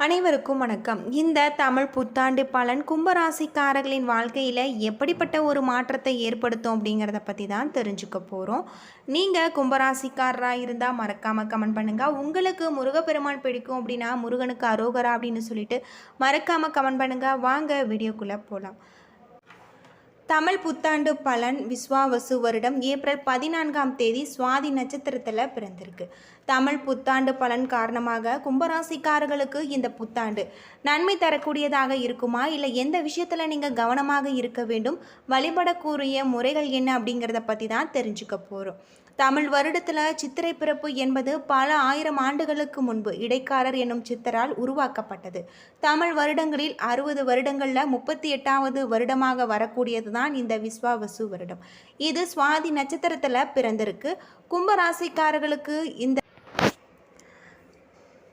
அனைவருக்கும் வணக்கம். இந்த தமிழ் புத்தாண்டு பலன் கும்பராசிக்காரர்களின் வாழ்க்கையில் எப்படிப்பட்ட ஒரு மாற்றத்தை ஏற்படுத்தும் அப்படிங்கிறத பற்றி தான் தெரிஞ்சுக்க போகிறோம் நீங்கள் கும்பராசிக்காரராக இருந்தால் மறக்காமல் கமெண்ட் பண்ணுங்கள் உங்களுக்கு முருகப்பெருமான் பிடிக்கும் அப்படின்னா முருகனுக்கு அரோகரா அப்படின்னு சொல்லிட்டு மறக்காமல் கமெண்ட் பண்ணுங்கள் வாங்க வீடியோக்குள்ளே போகலாம் தமிழ் புத்தாண்டு பலன் விஸ்வாவசு வருடம் ஏப்ரல் பதினான்காம் தேதி சுவாதி நட்சத்திரத்தில் பிறந்திருக்கு. தமிழ் புத்தாண்டு பலன் காரணமாக கும்பராசிக்காரர்களுக்கு இந்த புத்தாண்டு நன்மை தரக்கூடியதாக இருக்குமா? இல்லை எந்த விஷயத்தில் நீங்கள் கவனமாக இருக்க வேண்டும்? வழிபடக்கூடிய முறைகள் என்ன அப்படிங்கிறத பற்றி தான் தெரிஞ்சுக்க போகிறோம் தமிழ் வருடத்தில் சித்திரை பிறப்பு என்பது பல ஆயிரம் ஆண்டுகளுக்கு முன்பு இடைக்காரர் என்னும் சித்தரால் உருவாக்கப்பட்டது. தமிழ் வருடங்களில் அறுபது வருடங்களில் முப்பத்தி எட்டாவது வருடமாக வரக்கூடியது தான் இந்த விஸ்வாவசு வருடம். இது சுவாதி நட்சத்திரத்தில் பிறந்திருக்கு. கும்பராசிக்காரர்களுக்கு இந்த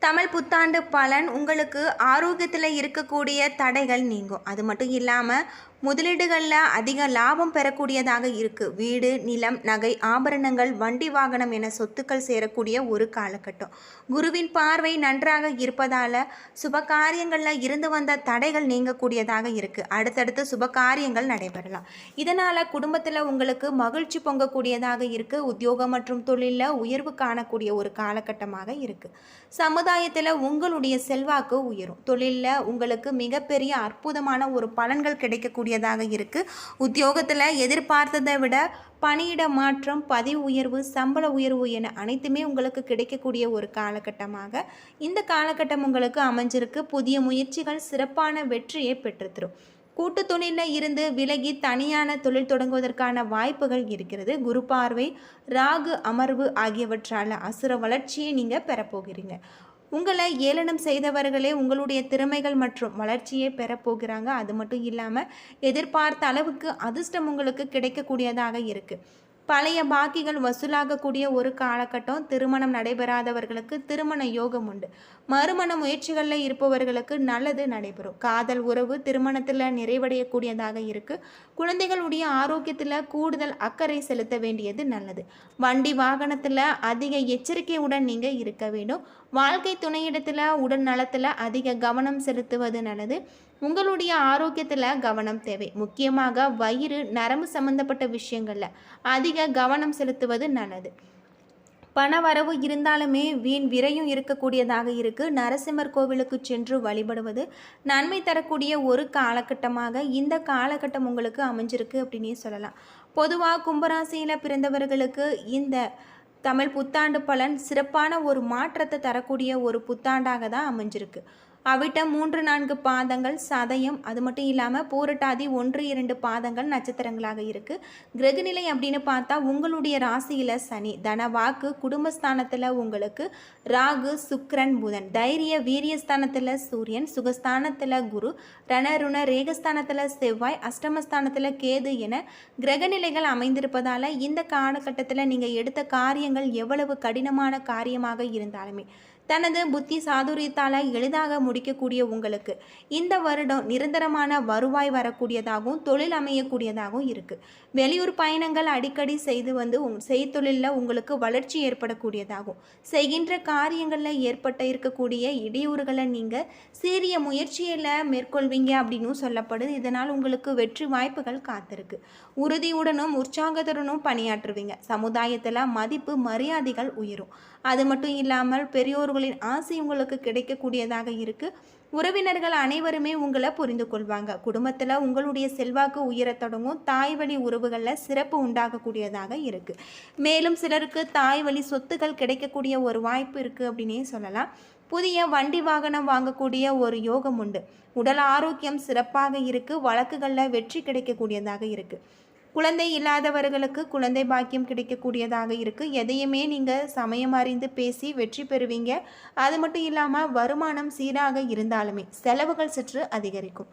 தமிழ் புத்தாண்டு பலன் உங்களுக்கு ஆரோக்கியத்தில் இருக்கக்கூடிய தடைகள் நீங்கும். அது மட்டும் இல்லாமல் முதலீடுகளில் அதிக லாபம் பெறக்கூடியதாக இருக்குது வீடு நிலம் நகை ஆபரணங்கள் வண்டி வாகனம் என சொத்துக்கள் சேரக்கூடிய ஒரு காலகட்டம். குருவின் பார்வை நன்றாக இருப்பதால் சுப காரியங்களில் இருந்து வந்த தடைகள் நீங்கக்கூடியதாக இருக்குது அடுத்தடுத்து சுப காரியங்கள் நடைபெறலாம். இதனால் குடும்பத்தில் உங்களுக்கு மகிழ்ச்சி பொங்கக்கூடியதாக இருக்குது உத்தியோகம் மற்றும் தொழிலில் உயர்வு காணக்கூடிய ஒரு காலகட்டமாக இருக்குது சமுதாயத்தில் உங்களுடைய செல்வாக்கு உயரும். தொழிலில் உங்களுக்கு மிகப்பெரிய அற்புதமான ஒரு பலன்கள் கிடைக்கக்கூடிய கிடைக்கக்கூடியதாக இருக்குது உத்தியோகத்தில் எதிர்பார்த்ததை விட பணியிட மாற்றம் பதவி உயர்வு சம்பள உயர்வு என அனைத்துமே உங்களுக்கு கிடைக்கக்கூடிய ஒரு காலகட்டமாக. இந்த காலகட்டம் உங்களுக்கு அமைஞ்சிருக்கு. புதிய முயற்சிகள் சிறப்பான வெற்றியை பெற்றுத்தரும். கூட்டு தொழிலில் இருந்து விலகி தனியான தொழில் தொடங்குவதற்கான வாய்ப்புகள் இருக்கிறது. குரு பார்வை ராகு அமர்வு ஆகியவற்றால் அசுர வளர்ச்சியை நீங்கள் பெறப்போகிறீங்க. உங்களை ஏளனம் செய்தவர்களே உங்களுடைய திறமைகள் மற்றும் வளர்ச்சியை பெறப்போகிறாங்க அது மட்டும் இல்லாமல் எதிர்பார்த்த அளவுக்கு அதிர்ஷ்டம் உங்களுக்கு கிடைக்கக்கூடியதாக இருக்குது பழைய பாக்கிகள் வசூலாகக்கூடிய ஒரு காலகட்டம் திருமணம் நடைபெறாதவர்களுக்கு திருமண யோகம் உண்டு. மறுமண முயற்சிகளில் இருப்பவர்களுக்கு நல்லது நடைபெறும். காதல் உறவு திருமணத்தில் நிறைவடையக்கூடியதாக இருக்குது குழந்தைகளுடைய ஆரோக்கியத்தில் கூடுதல் அக்கறை செலுத்த வேண்டியது நல்லது. வண்டி வாகனத்தில் அதிக எச்சரிக்கையுடன் நீங்கள் இருக்க வேண்டும். வாழ்க்கை துணையிடத்தில் உடல் நலத்தில் அதிக கவனம் செலுத்துவது நல்லது. உங்களுடைய ஆரோக்கியத்தில் கவனம் தேவை. முக்கியமாக வயிறு நரம்பு சம்பந்தப்பட்ட விஷயங்களில் அதிக கவனம் செலுத்துவது நல்லது. பண வரவு இருந்தாலுமே வீண் விரையும் இருக்கக்கூடியதாக இருக்குது நரசிம்மர் கோவிலுக்கு சென்று வழிபடுவது நன்மை தரக்கூடிய ஒரு காலகட்டமாக இந்த காலகட்டம் உங்களுக்கு அமைஞ்சிருக்கு அப்படின்னே சொல்லலாம். பொதுவாக கும்பராசியில் பிறந்தவர்களுக்கு இந்த தமிழ் புத்தாண்டு பலன் சிறப்பான ஒரு மாற்றத்தை தரக்கூடிய ஒரு புத்தாண்டாக தான் அமைஞ்சிருக்கு. அவிட்டம் மூன்று நான்கு பாதங்கள் சதயம். அது மட்டும் இல்லாமல் பூரட்டாதி ஒன்று இரண்டு பாதங்கள் நட்சத்திரங்களாக இருக்குது கிரகநிலை அப்படின்னு பார்த்தா உங்களுடைய ராசியில் சனி. தனவாக்கு குடும்பஸ்தானத்தில் உங்களுக்கு ராகு சுக்ரன் புதன். தைரிய வீரியஸ்தானத்தில் சூரியன் சுகஸ்தானத்தில் குரு. ரணருண ரேகஸ்தானத்தில் செவ்வாய் அஷ்டமஸ்தானத்தில் கேது என கிரகநிலைகள் அமைந்திருப்பதால் இந்த காலகட்டத்தில் நீங்கள் எடுத்த காரியங்கள் எவ்வளவு கடினமான காரியமாக இருந்தாலுமே தனது புத்தி சாதுரியத்தால் எளிதாக முடிக்கக்கூடிய உங்களுக்கு இந்த வருடம் நிரந்தரமான வருவாய் வரக்கூடியதாகவும் தொழில் அமையக்கூடியதாகவும் இருக்குது வெளியூர் பயணங்கள் அடிக்கடி செய்து வந்து உங் செய்தொழிலில் உங்களுக்கு வளர்ச்சி ஏற்படக்கூடியதாகும். செய்கின்ற காரியங்களில் ஏற்பட்ட இருக்கக்கூடிய இடையூறுகளை நீங்கள் சீரிய முயற்சியில் மேற்கொள்வீங்க அப்படின்னு சொல்லப்படுது. இதனால் உங்களுக்கு வெற்றி வாய்ப்புகள் காத்திருக்கு. உறுதியுடனும் உற்சாகத்துடனும் பணியாற்றுவீங்க. சமுதாயத்தில் மதிப்பு மரியாதைகள் உயரும். அது மட்டும் இல்லாமல் பெரியோர்களின் ஆசை உங்களுக்கு கிடைக்கக்கூடியதாக இருக்குது உறவினர்கள் அனைவருமே உங்களை புரிந்து கொள்வாங்க. குடும்பத்தில் உங்களுடைய செல்வாக்கு உயரத் தொடங்கும். தாய் வழி உறவுகளில் சிறப்பு உண்டாகக்கூடியதாக இருக்குது மேலும் சிலருக்கு தாய் வழி சொத்துக்கள் கிடைக்கக்கூடிய ஒரு வாய்ப்பு இருக்குது அப்படின்னே சொல்லலாம். புதிய வண்டி வாகனம் வாங்கக்கூடிய ஒரு யோகம் உண்டு. உடல் ஆரோக்கியம் சிறப்பாக இருக்குது வழக்குகளில் வெற்றி கிடைக்கக்கூடியதாக இருக்குது குழந்தை இல்லாதவர்களுக்கு குழந்தை பாக்கியம் கிடைக்கக்கூடியதாக இருக்குது எதையுமே நீங்கள் சமயம் அறிந்து பேசி வெற்றி பெறுவீங்க. அது மட்டும் இல்லாமல் வருமானம் சீராக இருந்தாலுமே செலவுகள் சற்று அதிகரிக்கும்.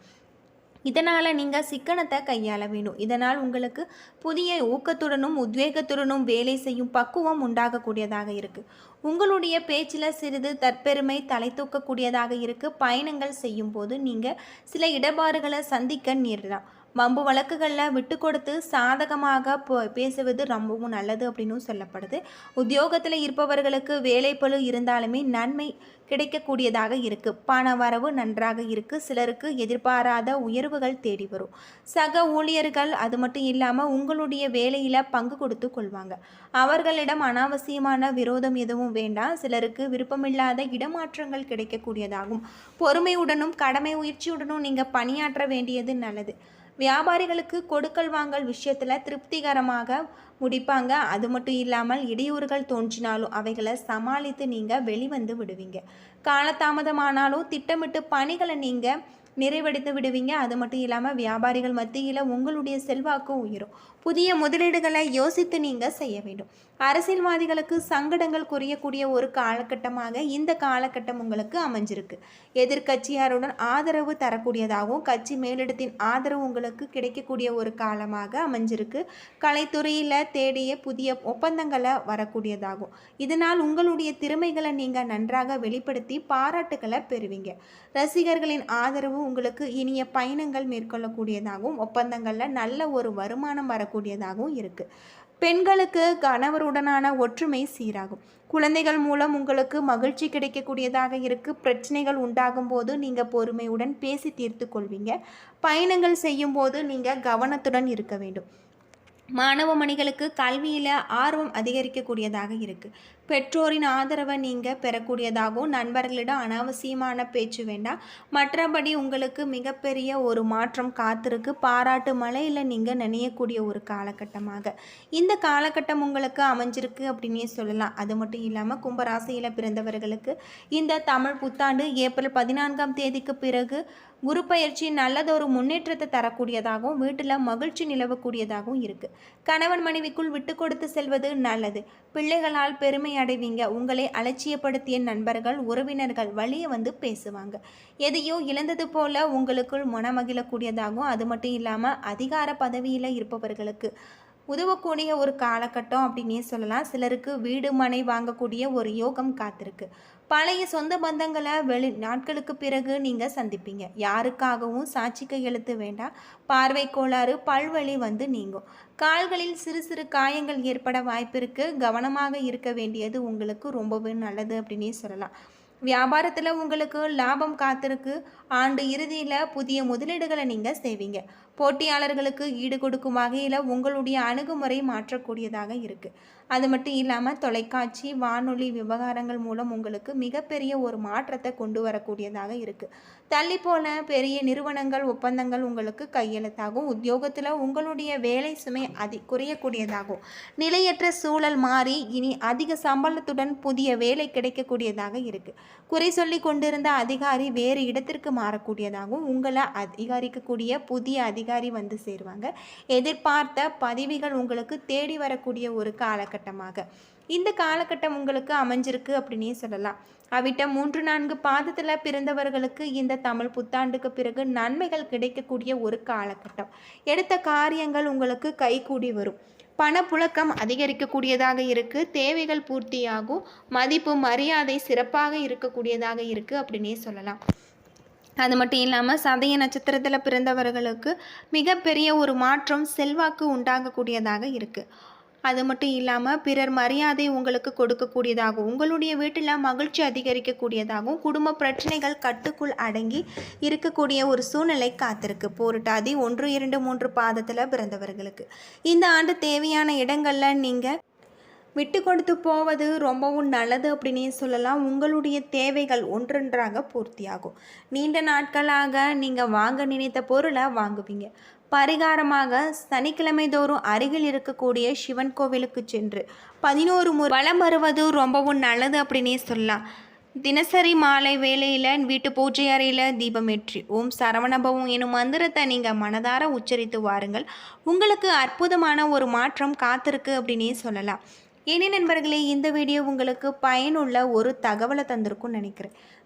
இதனால் நீங்கள் சிக்கனத்தை கையாள வேணும் இதனால் உங்களுக்கு புதிய ஊக்கத்துடனும் உத்வேகத்துடனும் வேலை செய்யும் பக்குவம் உண்டாகக்கூடியதாக இருக்குது உங்களுடைய பேச்சில் சிறிது தற்பெருமை தலை தூக்கக்கூடியதாக இருக்குது பயணங்கள் செய்யும்போது நீங்கள் சில இடபாடுகளை சந்திக்க நேரிடலாம் வம்பு வழக்குகளில் விட்டு கொடுத்து சாதகமாக பேசுவது ரொம்பவும் நல்லது அப்படின்னு சொல்லப்படுது. உத்தியோகத்தில் இருப்பவர்களுக்கு வேலைப்பளு இருந்தாலுமே நன்மை கிடைக்கக்கூடியதாக இருக்குது பண வரவு நன்றாக இருக்குது சிலருக்கு எதிர்பாராத உயர்வுகள் தேடி வரும். சக ஊழியர்கள் அது மட்டும் இல்லாமல் உங்களுடைய வேலையில் பங்கு கொடுத்து கொள்வாங்க. அவர்களிடம் அனாவசியமான விரோதம் எதுவும் வேண்டாம். சிலருக்கு விருப்பமில்லாத இடமாற்றங்கள் கிடைக்கக்கூடியதாகும். பொறுமையுடனும் கடமை உயர்ச்சியுடனும் நீங்கள் பணியாற்ற வேண்டியது நல்லது. வியாபாரிகளுக்கு கொடுக்கல் வாங்கல் விஷயத்தில் திருப்திகரமாக முடிப்பாங்க. அது மட்டும் இல்லாமல் இடையூறுகள் தோன்றினாலும் அவைகளை சமாளித்து நீங்கள் வெளிவந்து விடுவீங்க. காலதாமதமானாலும் திட்டமிட்டு பணிகளை நீங்கள் நிறைவடைத்து விடுவீங்க. அது மட்டும் இல்லாமல் வியாபாரிகள் மத்தியில் உங்களுடைய செல்வாக்கு உயரும். புதிய முதலீடுகளை யோசித்து நீங்கள் செய்ய வேண்டும். அரசியல்வாதிகளுக்கு சங்கடங்கள் குறையக்கூடிய ஒரு காலகட்டமாக இந்த காலகட்டம் உங்களுக்கு அமைஞ்சிருக்கு. எதிர்க்கட்சியாருடன் ஆதரவு தரக்கூடியதாகவும் கட்சி மேலிடத்தின் ஆதரவு உங்களுக்கு கிடைக்கக்கூடிய ஒரு காலமாக அமைஞ்சிருக்கு. கலைத்துறையில் தேடிய புதிய ஒப்பந்தங்களை வரக்கூடியதாகும். இதனால் உங்களுடைய திறமைகளை நீங்கள் நன்றாக வெளிப்படுத்தி பாராட்டுகளை பெறுவீங்க. ரசிகர்களின் ஆதரவு உங்களுக்கு இனிய பயணங்கள் மேற்கொள்ளக்கூடியதாகவும் ஒப்பந்தங்களில் நல்ல ஒரு வருமானம் வரக்கூடியதாகவும் இருக்குது பெண்களுக்கு கணவருடனான ஒற்றுமை சீராகும். குழந்தைகள் மூலம் உங்களுக்கு மகிழ்ச்சி கிடைக்கக்கூடியதாக இருக்கு. பிரச்சனைகள் உண்டாகும் போது நீங்கள் பொறுமையுடன் பேசி தீர்த்து கொள்வீங்க. பயணங்கள் செய்யும் போது நீங்கள் கவனத்துடன் இருக்க வேண்டும். மாணவ மணிகளுக்கு கல்வியில் ஆர்வம் அதிகரிக்கக்கூடியதாக இருக்குது பெற்றோரின் ஆதரவை நீங்கள் பெறக்கூடியதாகவும் நண்பர்களிடம் அனாவசியமான பேச்சு வேண்டாம். மற்றபடி உங்களுக்கு மிகப்பெரிய ஒரு மாற்றம் காத்திருக்கு. பாராட்டு மலையில் நீங்கள் நினையக்கூடிய ஒரு காலகட்டமாக. இந்த காலகட்டம் உங்களுக்கு அமைஞ்சிருக்கு அப்படின்னே சொல்லலாம். அது மட்டும் இல்லாமல் கும்பராசியில் பிறந்தவர்களுக்கு இந்த தமிழ் புத்தாண்டு ஏப்ரல் பதினான்காம் தேதிக்கு பிறகு குரு பயிற்சி நல்லதொரு முன்னேற்றத்தை தரக்கூடியதாகவும் வீட்டில் மகிழ்ச்சி நிலவக்கூடியதாகவும் இருக்குது கணவன் மனைவிக்குள் விட்டு கொடுத்து செல்வது நல்லது. பிள்ளைகளால் பெருமை அடைவீங்க. உங்களை அலட்சியப்படுத்திய நண்பர்கள் உறவினர்கள் வழியே வந்து பேசுவாங்க. எதையோ இழந்தது போல உங்களுக்குள் மனமகிழக்கூடியதாகும். அது மட்டும் இல்லாமல் அதிகார பதவியில் இருப்பவர்களுக்கு உதவக்கூடிய ஒரு காலகட்டம் அப்படின்னே சொல்லலாம். சிலருக்கு வீடு மனை வாங்கக்கூடிய ஒரு யோகம் காத்திருக்கு. பழைய சொந்த பந்தங்களை வெளி நாட்களுக்கு பிறகு நீங்கள் சந்திப்பீங்க. யாருக்காகவும் சாட்சி கையெழுத்து வேண்டாம். பார்வை கோளாறு பல்வழி வந்து நீங்கும். கால்களில் சிறு சிறு காயங்கள் ஏற்பட வாய்ப்பிருக்கு கவனமாக இருக்க வேண்டியது உங்களுக்கு ரொம்பவே நல்லது அப்படின்னே சொல்லலாம். வியாபாரத்தில் உங்களுக்கு லாபம் காத்திருக்கு. ஆண்டு இறுதியில் புதிய முதலீடுகளை நீங்கள் செய்வீங்க. போட்டியாளர்களுக்கு ஈடு கொடுக்கும் வகையில் உங்களுடைய அணுகுமுறை மாற்றக்கூடியதாக இருக்குது அது மட்டும் இல்லாமல் தொலைக்காட்சி வானொலி விவகாரங்கள் மூலம் உங்களுக்கு மிகப்பெரிய ஒரு மாற்றத்தை கொண்டு வரக்கூடியதாக இருக்குது தள்ளி போன பெரிய நிறுவனங்கள் ஒப்பந்தங்கள் உங்களுக்கு கையெழுத்தாகும். உத்தியோகத்தில் உங்களுடைய வேலை சுமை அதி குறையக்கூடியதாகும். நிலையற்ற சூழல் மாறி இனி அதிக சம்பளத்துடன் புதிய வேலை கிடைக்கக்கூடியதாக இருக்குது குறை சொல்லி கொண்டிருந்த அதிகாரி வேறு இடத்திற்கு மாறக்கூடியதாகவும் உங்களை அதிகாரிக்கக்கூடிய புதிய அதிகாரி வந்து சேருவாங்க. எதிர்பார்த்த பதவிகள் உங்களுக்கு தேடி வரக்கூடிய ஒரு காலகட்டமாக. இந்த காலகட்டம் உங்களுக்கு அமைஞ்சிருக்கு அப்படின்னே சொல்லலாம். அவிட்ட மூன்று நான்கு பாதத்தில் பிறந்தவர்களுக்கு இந்த தமிழ் புத்தாண்டுக்கு பிறகு நன்மைகள் கிடைக்கக்கூடிய ஒரு காலகட்டம். எடுத்த காரியங்கள் உங்களுக்கு கைகூடி வரும். பணப்புழக்கம் அதிகரிக்கக்கூடியதாக இருக்குது தேவைகள் பூர்த்தியாகும். மதிப்பு மரியாதை சிறப்பாக இருக்கக்கூடியதாக இருக்குது அப்படின்னே சொல்லலாம். அது மட்டும் இல்லாமல் சதய நட்சத்திரத்தில் பிறந்தவர்களுக்கு மிகப்பெரிய ஒரு மாற்றம் செல்வாக்கு உண்டாகக்கூடியதாக இருக்குது அது மட்டும் இல்லாமல் பிறர் மரியாதை உங்களுக்கு கொடுக்கக்கூடியதாகவும் உங்களுடைய வீட்டில் மகிழ்ச்சி அதிகரிக்கக்கூடியதாகவும் குடும்ப பிரச்சனைகள் கட்டுக்குள் அடங்கி இருக்கக்கூடிய ஒரு சூழ்நிலை காத்திருக்கு. போராட்டாதி ஒன்று இரண்டு மூன்று பாதத்தில் பிறந்தவர்களுக்கு. இந்த ஆண்டு தேவையான இடங்களில் நீங்கள் விட்டு கொடுத்து போவது ரொம்பவும் நல்லது அப்படின்னே சொல்லலாம். உங்களுடைய தேவைகள் ஒன்றொன்றாக பூர்த்தியாகும். நீண்ட நாட்களாக நீங்கள் வாங்க நினைத்த பொருளை வாங்குவீங்க. பரிகாரமாக சனிக்கிழமை தோறும் அருகில் இருக்கக்கூடிய சிவன் கோவிலுக்கு சென்று பதினோரு முறை வலம் வருவது ரொம்பவும் நல்லது அப்படின்னே சொல்லலாம். தினசரி மாலை வேளையில் வீட்டு பூஜை அறையில் தீபமேற்றி ஓம் சரவணபவம் எனும் மந்திரத்தை நீங்கள் மனதார உச்சரித்து வாருங்கள். உங்களுக்கு அற்புதமான ஒரு மாற்றம் காத்திருக்கு அப்படின்னே சொல்லலாம். ஏனே நண்பர்களே இந்த வீடியோ உங்களுக்கு பயனுள்ள ஒரு தகவலை தந்திருக்கும்னு நினைக்கிறேன்.